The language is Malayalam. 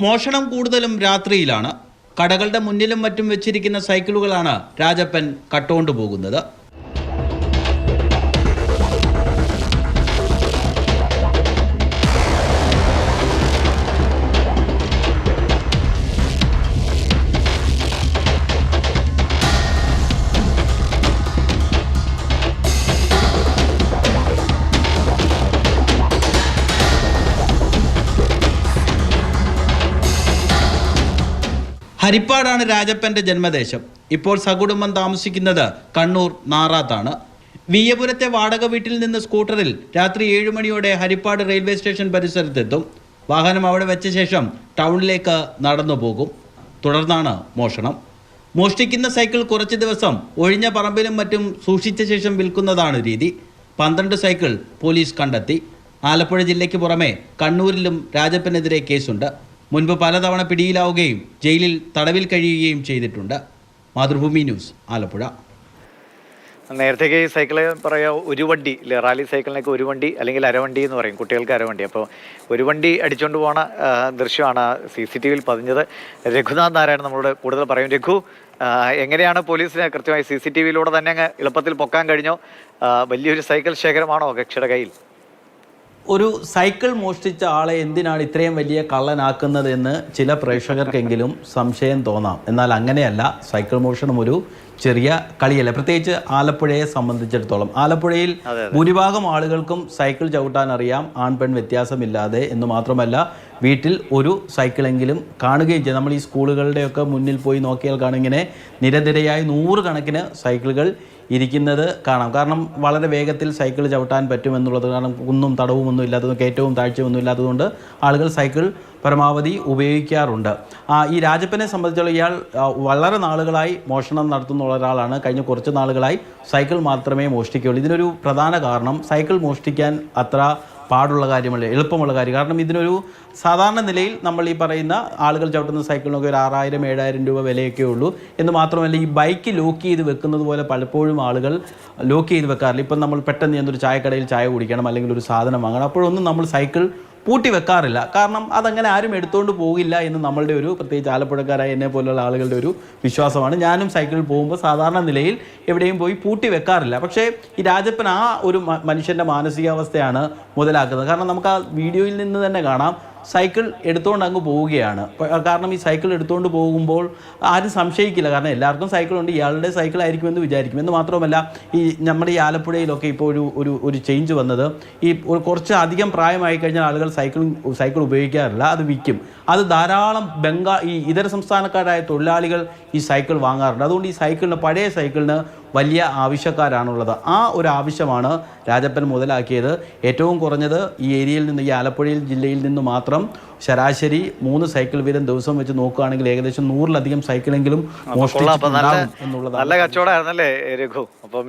മോഷണം കൂടുതലും രാത്രിയിലാണ്. കടകളുടെ മുന്നിലും മറ്റും വെച്ചിരിക്കുന്ന സൈക്കിളുകളാണ് രാജപ്പൻ കട്ടുകൊണ്ടുപോകുന്നത്. പോകുന്നത് ഹരിപ്പാടാണ് രാജപ്പന്റെ ജന്മദേശം. ഇപ്പോൾ സകുടുംബം താമസിക്കുന്നത് കണ്ണൂർ നാറാത്താണ്. വിയ്യപുരത്തെ വാടക വീട്ടിൽ നിന്ന് സ്കൂട്ടറിൽ രാത്രി ഏഴു മണിയോടെ ഹരിപ്പാട് റെയിൽവേ സ്റ്റേഷൻ പരിസരത്തെത്തും. വാഹനം അവിടെ വെച്ച ശേഷം ടൗണിലേക്ക് നടന്നു പോകും തുടർന്നാണ് മോഷണം. മോഷ്ടിക്കുന്ന സൈക്കിൾ കുറച്ച് ദിവസം ഒഴിഞ്ഞ പറമ്പിലും മറ്റും സൂക്ഷിച്ച ശേഷം വിൽക്കുന്നതാണ് രീതി. പന്ത്രണ്ട് സൈക്കിൾ പോലീസ് കണ്ടെത്തി. ആലപ്പുഴ ജില്ലയ്ക്ക് പുറമെ കണ്ണൂരിലും രാജപ്പനെതിരെ കേസുണ്ട്. മുൻപ് പലതവണ പിടിയിലാവുകയും ജയിലിൽ തടവിൽ കഴിയുകയും ചെയ്തിട്ടുണ്ട്. മാതൃഭൂമി ന്യൂസ് ആലപ്പുഴ. നേരത്തേക്ക് ഈ സൈക്കിൾ പറയാം ഒരു വണ്ടി റാലി സൈക്കിളിനൊക്കെ ഒരു വണ്ടി അല്ലെങ്കിൽ അരവണ്ടി എന്ന് പറയും കുട്ടികൾക്ക് അരവണ്ടി. അപ്പോൾ ഒരു വണ്ടി അടിച്ചുകൊണ്ട് പോണ ദൃശ്യമാണ് സി സി ടി വിയിൽ പതിഞ്ഞത്. രഘുനാഥ് നാരായണൻ നമ്മളോട് കൂടുതൽ പറയും. രഘു എങ്ങനെയാണ് പോലീസിന് കൃത്യമായി സി സി ടി വിയിലൂടെ തന്നെ അങ്ങ് എളുപ്പത്തിൽ പൊക്കാൻ കഴിഞ്ഞോ? വലിയൊരു സൈക്കിൾ ശേഖരമാണോ കക്ഷിയുടെ കയ്യിൽ? ഒരു സൈക്കിൾ മോഷ്ടിച്ച ആളെ എന്തിനാണ് ഇത്രയും വലിയ കള്ളനാക്കുന്നത് എന്ന് ചില പ്രേക്ഷകർക്കെങ്കിലും സംശയം തോന്നാം. എന്നാൽ അങ്ങനെയല്ല സൈക്കിൾ മോഷണം ഒരു ചെറിയ കളിയല്ല. പ്രത്യേകിച്ച് ആലപ്പുഴയെ സംബന്ധിച്ചിടത്തോളം. ആലപ്പുഴയിൽ ഭൂരിഭാഗം ആളുകൾക്കും സൈക്കിൾ ചവിട്ടാൻ അറിയാം. ആൺ പെൺ വ്യത്യാസമില്ലാതെ എന്ന് മാത്രമല്ല വീട്ടിൽ ഒരു സൈക്കിളെങ്കിലും കാണുകയും ചെയ്യും. നമ്മൾ ഈ സ്കൂളുകളുടെയൊക്കെ മുന്നിൽ പോയി നോക്കിയാൽ കാണും. ഇങ്ങനെ നിരനിരയായി നൂറുകണക്കിന് സൈക്കിളുകൾ ഇരിക്കുന്നത് കാണാം. കാരണം വളരെ വേഗത്തിൽ സൈക്കിൾ ചവിട്ടാൻ പറ്റുമെന്നുള്ളത് കാരണം കുന്നും തടവും ഒന്നും ഇല്ലാത്തതും കയറ്റവും താഴ്ചയും ഒന്നും ഇല്ലാത്തതുകൊണ്ട് ആളുകൾ സൈക്കിൾ പരമാവധി ഉപയോഗിക്കാറുണ്ട്. ഈ രാജപ്പനെ സംബന്ധിച്ചുള്ള ഇയാൾ വളരെ നാളുകളായി മോഷണം നടത്തുന്ന ഒരാളാണ്. കഴിഞ്ഞ കുറച്ച് നാളുകളായി സൈക്കിൾ മാത്രമേ മോഷ്ടിക്കുകയുള്ളൂ. ഇതിനൊരു പ്രധാന കാരണം സൈക്കിൾ മോഷ്ടിക്കാൻ അത്ര പാടുള്ള കാര്യമല്ല എളുപ്പമുള്ള കാര്യം. കാരണം ഇതിനൊരു സാധാരണ നിലയിൽ നമ്മൾ ഈ പറയുന്ന ആളുകൾ ചവിട്ടുന്ന സൈക്കിളിനൊക്കെ ഒരു ആറായിരം ഏഴായിരം രൂപ വിലയൊക്കെ ഉള്ളൂ. എന്ന് മാത്രമല്ല ഈ ബൈക്ക് ലോക്ക് ചെയ്ത് വെക്കുന്നത് പോലെ പലപ്പോഴും ആളുകൾ ലോക്ക് ചെയ്ത് വെക്കാറില്ല. ഇപ്പം നമ്മൾ പെട്ടെന്ന് ചെന്നൊരു ചായക്കടയിൽ ചായ കുടിക്കണം അല്ലെങ്കിൽ ഒരു സാധനം വാങ്ങണം. അപ്പോഴൊന്നും നമ്മൾ സൈക്കിൾ പൂട്ടി വെക്കാറില്ല. കാരണം അതങ്ങനെ ആരും എടുത്തുകൊണ്ട് പോകില്ല എന്ന് നമ്മളുടെ ഒരു പ്രത്യേകിച്ച് ആലപ്പുഴക്കാരായ എന്നെ പോലുള്ള ആളുകളുടെ ഒരു വിശ്വാസമാണ്. ഞാനും സൈക്കിളിൽ പോകുമ്പോൾ സാധാരണ നിലയിൽ എവിടെയും പോയി പൂട്ടി വെക്കാറില്ല. പക്ഷേ ഈ രാജപ്പൻ ആ ഒരു മനുഷ്യന്റെ മാനസികാവസ്ഥയാണ് മുതലാക്കുന്നത്. കാരണം നമുക്ക് ആ വീഡിയോയിൽ നിന്ന് തന്നെ കാണാം. സൈക്കിൾ എടുത്തുകൊണ്ട് അങ്ങ് പോവുകയാണ്. കാരണം ഈ സൈക്കിൾ എടുത്തുകൊണ്ട് പോകുമ്പോൾ ആരും സംശയിക്കില്ല. കാരണം എല്ലാവർക്കും സൈക്കിളുണ്ട്. ഇയാളുടെ സൈക്കിൾ ആയിരിക്കുമെന്ന് വിചാരിക്കും. എന്ന് മാത്രമല്ല ഈ നമ്മുടെ ഈ ആലപ്പുഴയിലൊക്കെ ഇപ്പോൾ ഒരു ഒരു ഒരു ചേഞ്ച് വന്നത്. ഈ കുറച്ച് അധികം പ്രായമായി കഴിഞ്ഞാൽ ആളുകൾ സൈക്കിൾ സൈക്കിൾ ഉപയോഗിക്കാറില്ല. അത് വിൽക്കും. അത് ധാരാളം ബംഗാ ഈ ഇതര സംസ്ഥാനക്കാരായ തൊഴിലാളികൾ ഈ സൈക്കിൾ വാങ്ങാറുണ്ട്. അതുകൊണ്ട് ഈ സൈക്കിളിന് പഴയ സൈക്കിളിന് വലിയ ആവശ്യക്കാരാണുള്ളത്. ആ ഒരു ആവശ്യമാണ് രാജപ്പൻ മുതലാക്കിയത്. ഏറ്റവും കുറഞ്ഞത് ഈ ഏരിയയിൽ നിന്ന് ഈ ആലപ്പുഴയിൽ ജില്ലയിൽ നിന്ന് മാത്രം ശരാശരി മൂന്ന് സൈക്കിൾ വീതം ദിവസം വെച്ച് നോക്കുകയാണെങ്കിൽ ഏകദേശം നൂറിലധികം സൈക്കിളെങ്കിലും മോഷ്ടിച്ചിട്ടുണ്ടാകും എന്നുള്ളതാണ് നല്ല കച്ചവടമായിരുന്നല്ലേ രഘു? അപ്പം